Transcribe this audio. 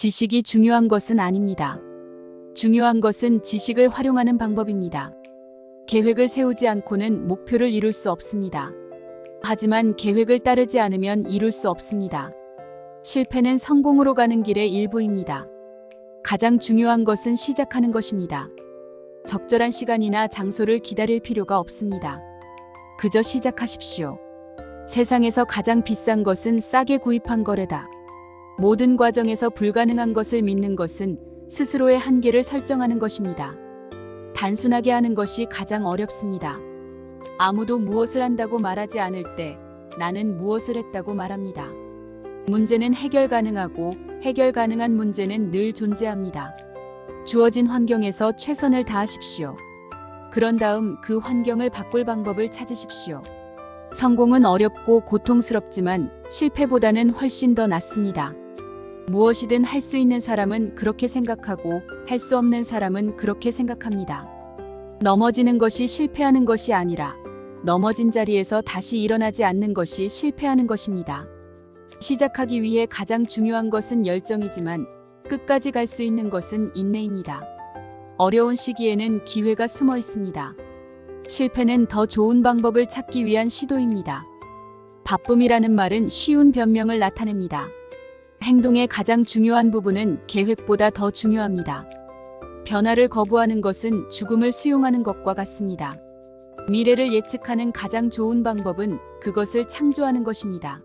지식이 중요한 것은 아닙니다. 중요한 것은 지식을 활용하는 방법입니다. 계획을 세우지 않고는 목표를 이룰 수 없습니다. 하지만 계획을 따르지 않으면 이룰 수 없습니다. 실패는 성공으로 가는 길의 일부입니다. 가장 중요한 것은 시작하는 것입니다. 적절한 시간이나 장소를 기다릴 필요가 없습니다. 그저 시작하십시오. 세상에서 가장 비싼 것은 싸게 구입한 거래다. 모든 과정에서 불가능한 것을 믿는 것은 스스로의 한계를 설정하는 것입니다. 단순하게 하는 것이 가장 어렵습니다. 아무도 무엇을 한다고 말하지 않을 때 나는 무엇을 했다고 말합니다. 문제는 해결 가능하고 해결 가능한 문제는 늘 존재합니다. 주어진 환경에서 최선을 다하십시오. 그런 다음 그 환경을 바꿀 방법을 찾으십시오. 성공은 어렵고 고통스럽지만 실패보다는 훨씬 더 낫습니다. 무엇이든 할 수 있는 사람은 그렇게 생각하고 할 수 없는 사람은 그렇게 생각합니다. 넘어지는 것이 실패하는 것이 아니라 넘어진 자리에서 다시 일어나지 않는 것이 실패하는 것입니다. 시작하기 위해 가장 중요한 것은 열정이지만 끝까지 갈 수 있는 것은 인내입니다. 어려운 시기에는 기회가 숨어 있습니다. 실패는 더 좋은 방법을 찾기 위한 시도입니다. 바쁨이라는 말은 쉬운 변명을 나타냅니다. 행동의 가장 중요한 부분은 계획보다 더 중요합니다. 변화를 거부하는 것은 죽음을 수용하는 것과 같습니다. 미래를 예측하는 가장 좋은 방법은 그것을 창조하는 것입니다.